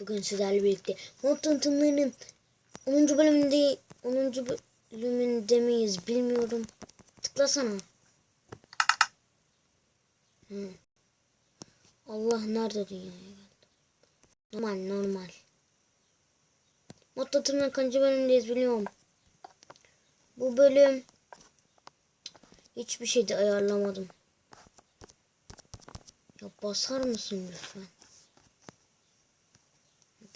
Bugün sizlerle birlikte mod tanıtımlarının 10. bölümünde 10. bölümünde miyiz bilmiyorum. Tıklasana. Hı. Allah nerede dünyaya geldi? Normal normal. Mod tanıtımının kaçıncı bölümündeyiz biliyorum. Bu bölüm hiçbir şeyde ayarlamadım. Ya basar mısın lütfen?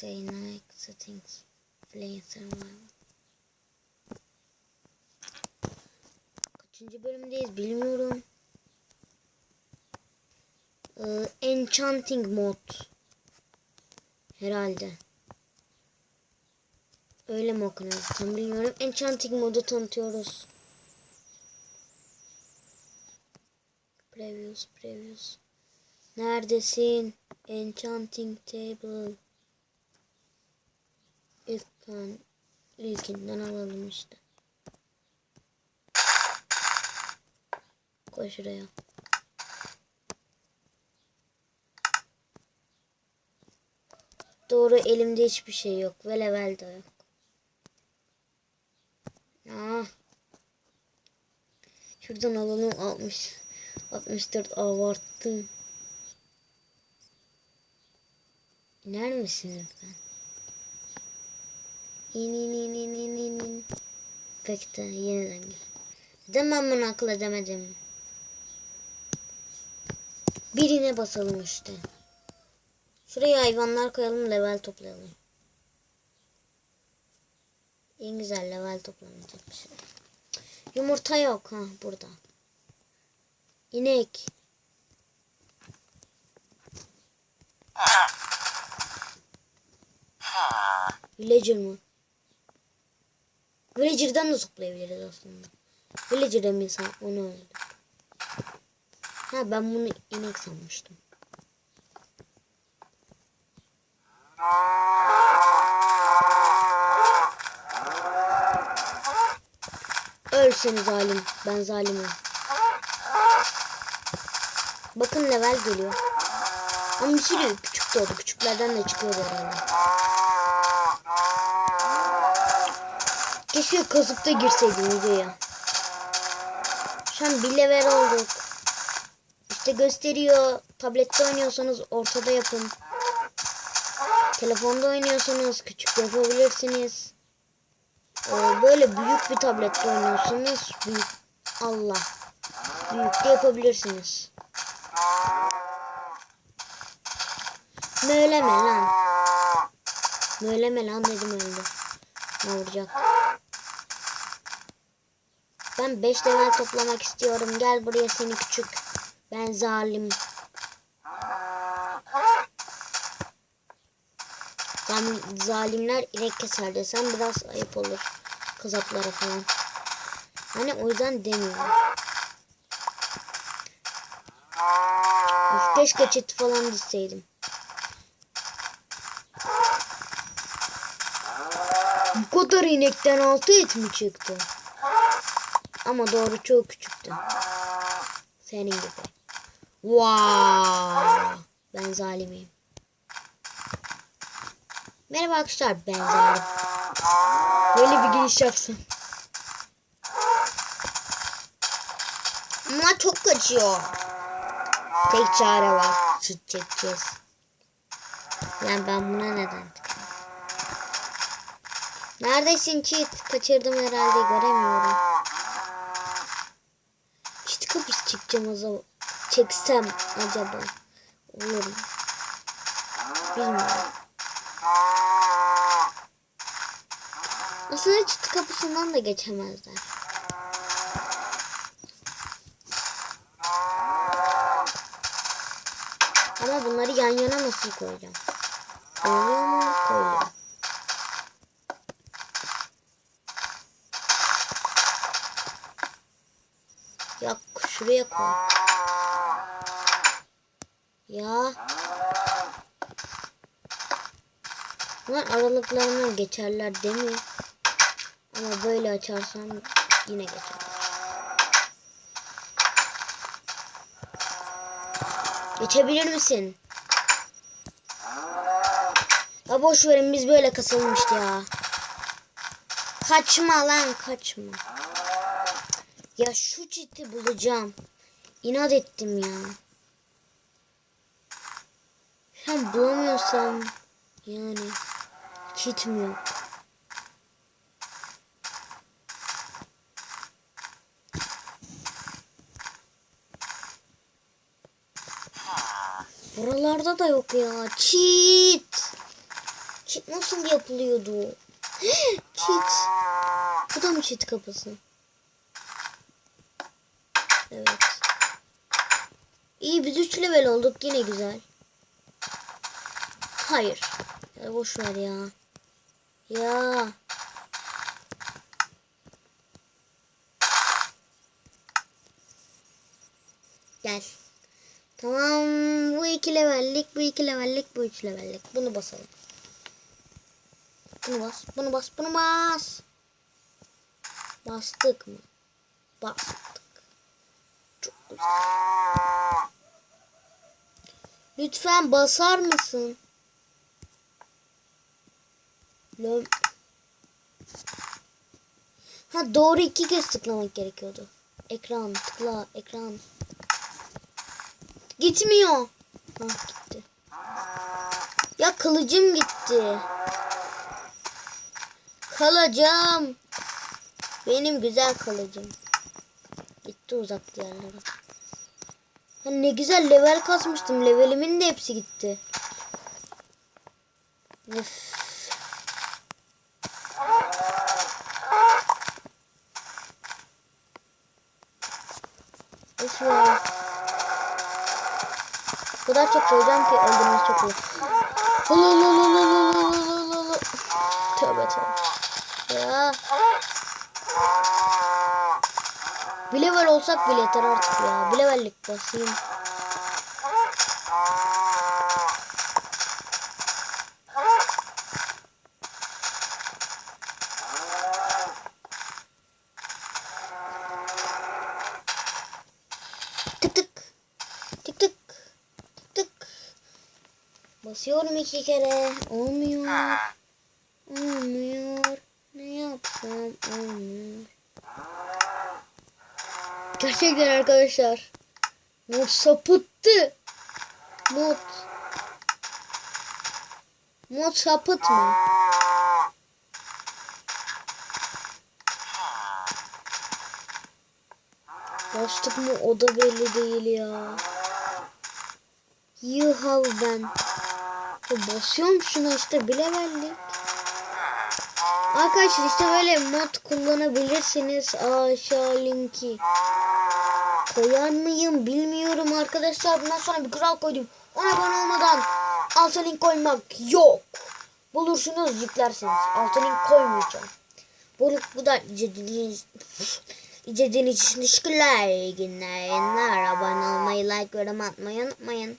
Day night settings. Play survival. Kaçıncı bölümdeyiz bilmiyorum. Ee, enchanting mod. Herhalde. Öyle mi okunuyor? Tam bilmiyorum. Enchanting modu tanıtıyoruz. Previews, previews. Neredesin? Enchanting table. İlkten, ilkinden alalım işte. Koy şuraya. Doğru elimde hiçbir şey yok ve level de yok. Ah. Şuradan alalım 60 64 abarttım. İner misin lütfen? İn in in in in in in. Bekle yeniden gel. Neden ben bunu akıl edemedim? Birine basalım işte. Şuraya hayvanlar koyalım level toplayalım. En güzel level toplanacak bir şey. Yumurta yok ha burada. İnek. Villager mı? Villager'dan da toplayabiliriz aslında. Villager'da mı insan onu öldü. Ha ben bunu inek sanmıştım. Ölseniz zalim. Ben zalimim. Bakın level geliyor. Ama bir sürü küçük doğdu. Küçüklerden de çıkıyor herhalde. Keşke kazıp da girseydim videoya. Şu an bir level olduk. İşte gösteriyor. Tablette oynuyorsanız ortada yapın. Telefonda oynuyorsanız küçük yapabilirsiniz. Ee, böyle büyük bir tablette oynuyorsanız büyük Allah büyük de yapabilirsiniz. Möyleme lan. Möyleme lan dedim öldü. Ne vuracak? Ben 5 level toplamak istiyorum. Gel buraya seni küçük. Ben zalim. Zam- zalimler inek keser desem biraz ayıp olur. Kızaplara falan. Hani o yüzden demiyorum. Of, keşke çit falan dizseydim. Bu kadar inekten altı et mi çıktı? Ama doğru çok küçüktü. Senin gibi. Wow. Ben zalimiyim. Merhaba arkadaşlar ben zalim. Böyle bir giriş yapsın. Ama çok kaçıyor. Tek çare var. Süt çekeceğiz. Yani ben buna neden? Neredesin Çit? Kaçırdım herhalde göremiyorum. Çit zaman. Çeksem acaba. Olur mu? Bilmiyorum. Aslında çit kapısından da geçemezler. Ama bunları yan yana nasıl koyacağım? Koyuyor mu? Koyuyor. Ya şuraya koy. Ya. Bunlar aralıklarından geçerler değil mi? Ama böyle açarsam yine geçer. Geçebilir misin? Ha boş verin biz böyle kasılmıştı ya. Kaçma lan kaçma. Ya şu çiti bulacağım. İnat ettim ya. Hem bulamıyorsam yani mi yok? Buralarda da yok ya. Cheat. Cheat nasıl yapılıyordu? cheat. Bu da mı cheat kapısı? İyi biz 3 level olduk yine güzel. Hayır. Ya boş ver ya. Ya. Gel. Tamam bu iki levellik, bu iki levellik, bu üç levellik. Bunu basalım. Bunu bas, bunu bas, bunu bas. Bastık mı? Bastık. Çok güzel. Lütfen basar mısın? Löm. Ha doğru iki kez tıklamak gerekiyordu. Ekran tıkla ekran. Gitmiyor. Ha gitti. Ya kılıcım gitti. Kalacağım. Benim güzel kılıcım. Gitti uzak diyarlara. Hani ne güzel level kasmıştım. Levelimin de hepsi gitti. Öf. Öf ya. O kadar çok koyacağım ki öldürmesi çok iyi. Tövbe tövbe. Ya. Bir level olsak bile yeter artık ya. Bir levellik basayım. Tık tık. Tık tık. Tık tık. Basıyorum iki kere. Olmuyor. Olmuyor. Ne yapsam olmuyor. Gerçekten arkadaşlar. Mod sapıttı. Mod. Mod sapıtma. Bastık mı o da belli değil ya. Yuhav ben. Basıyorum şuna işte bilemellik. Arkadaşlar işte böyle mod kullanabilirsiniz. Aşağı linki koyar mıyım bilmiyorum arkadaşlar. Bundan sonra bir kural koydum. Ona abone olmadan link koymak yok. Bulursunuz yüklersiniz. Link koymayacağım. Bu, bu da izlediğiniz, izlediğiniz için teşekkürler. İyi günler. Abone olmayı, like, yorum atmayı unutmayın.